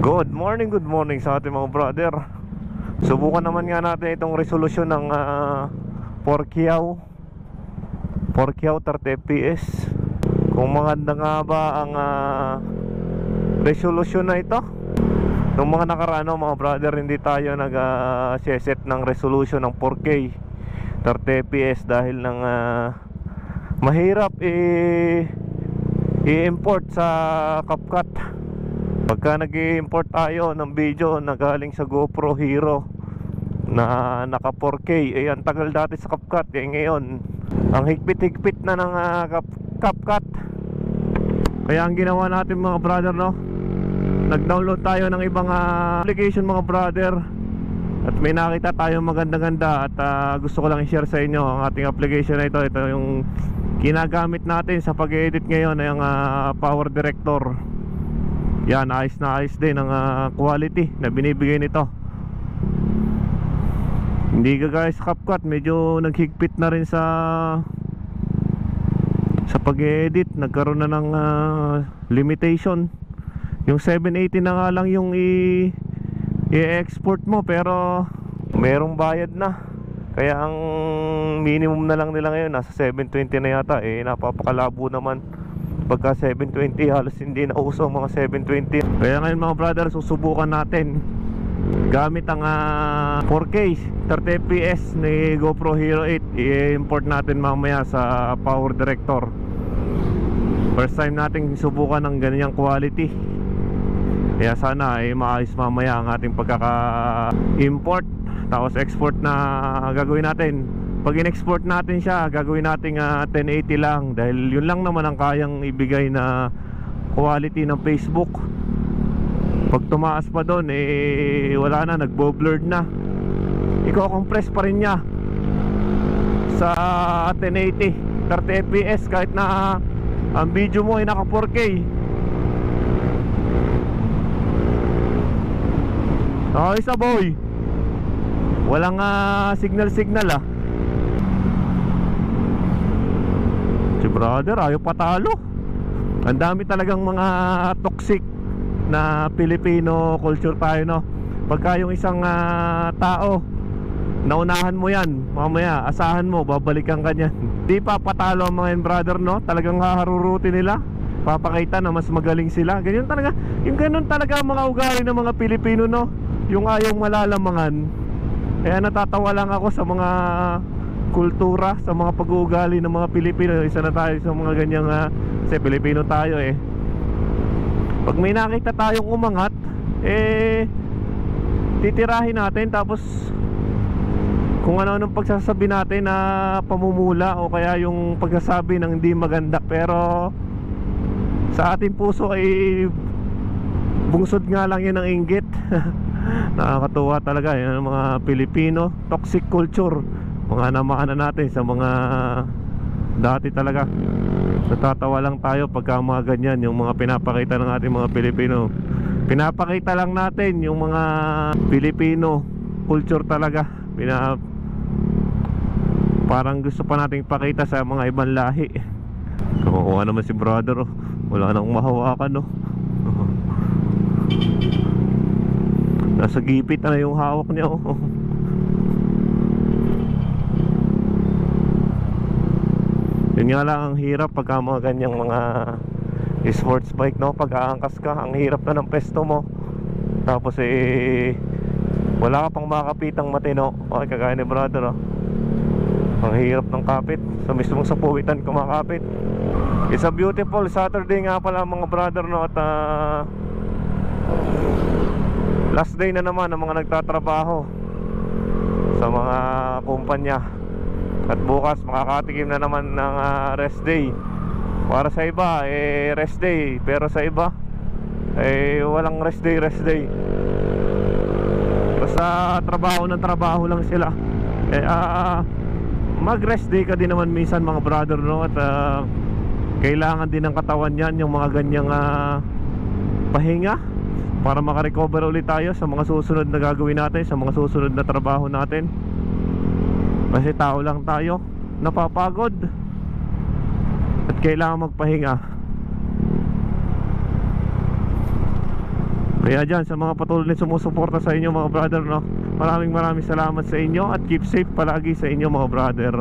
Good morning, good morning sa ating mga brother. Subukan naman nga natin itong resolusyon ng uh, Porkiaw Porkiaw 30 fps Kung maganda nga ba ang uh, resolution na ito. Nung mga nakaraan mga brother hindi tayo nag-set ng resolution ng 4K 30 fps dahil ng uh, mahirap i-import sa CapCut Pagka nag import tayo ng video na galing sa GoPro Hero na naka 4K eh ang tagal dati sa CapCut eh ngayon ang higpit-higpit na ng uh, Cap CapCut. Kaya ang ginawa natin mga brother no? Nag-download tayo ng ibang uh, application mga brother. At may nakita tayo maganda-ganda at uh, gusto ko lang i-share sa inyo ang ating application na ito. Ito yung ginagamit natin sa pag-edit ngayon ay ang uh, Power Director yan ayos na ayos din ang uh, quality na binibigay nito. Hindi ka guys CapCut medyo naghigpit na rin sa sa pag-edit nagkaroon na ng uh, limitation. Yung 780 na nga lang yung i i-export mo pero merong bayad na. Kaya ang minimum na lang nila ngayon nasa 720 na yata eh napapakalabo naman pagka 720 halos hindi na uso mga 720 kaya ngayon mga brother susubukan natin. Gamit ang uh, 4K 30 fps ni GoPro Hero 8 i-import natin mamaya sa Power Director. First time natin subukan ng ganyang quality. Kaya sana ay maayos mamaya ang ating pagkaka-import. Tapos export na gagawin natin pag in-export natin siya gagawin natin uh, 1080 lang. Dahil yun lang naman ang kayang ibigay na quality ng Facebook. Pag tumaas pa doon eh wala na nagbo-blurred na. I-compress pa rin niya sa 1080 30 fps kahit na ang video mo ay naka 4K Okay sa boy. Walang uh, signal signal ah Si brother ayaw patalo. Ang dami talagang mga toxic na Filipino culture tayo no? Pagka yung isang uh, tao Naunahan mo yan Mamaya asahan mo babalikan ka niyan. Di pa patalo ang mga yan brother no? Talagang haharuruti nila. Papakita na mas magaling sila. Ganyan talaga Yung ganun talaga ang mga ugali ng mga Pilipino no? Yung ayaw malalamangan. Kaya natatawa lang ako sa mga kultura sa mga pag-uugali ng mga Pilipino. Isa na tayo sa mga ganyang uh, kasi Pilipino tayo eh. Pag may nakita tayong umangat eh titirahin natin. Tapos kung ano anong pagsasabi natin na pamumula o kaya yung pagsasabi ng hindi maganda. Pero sa ating puso ay bungsod nga lang yun ng inggit. Nakakatuwa talaga yun ang mga Pilipino. Toxic culture mga namaan na natin sa mga dati talaga natatawa lang tayo pagka mga ganyan yung mga pinapakita ng ating mga Pilipino pinapakita lang natin yung mga Pilipino culture talaga Pina, parang gusto pa nating pakita sa mga ibang lahi kamukuha naman si brother oh. wala nang mahawakan oh. nasa gipit na yung hawak niya oh. Yun nga lang ang hirap pagka mga ganyang mga sports bike no? Pag aangkas ka ang hirap na ng pesto mo. Tapos eh wala ka pang makapitang matino okay kagaya ni brother oh. ang hirap ng kapit. Sa mismong sapuwitan kumakapit. It's a beautiful Saturday nga pala mga brother no? At uh, last day na naman ng mga nagtatrabaho sa mga kumpanya at bukas makakatikim na naman ng uh, rest day. Para sa iba eh rest day. Pero sa iba eh walang rest day rest day. Basta trabaho ng trabaho lang sila. Eh uh, mag rest day ka din naman minsan mga brother no? At uh, kailangan din ng katawan yan Yung mga ganyang uh, pahinga Para makarecover ulit tayo sa mga susunod na gagawin natin Sa mga susunod na trabaho natin kasi tao lang tayo. Napapagod. At kailangan magpahinga. Kaya dyan sa mga patuloy na sumusuporta sa inyo mga brother no? Maraming maraming salamat sa inyo At keep safe palagi sa inyo mga brother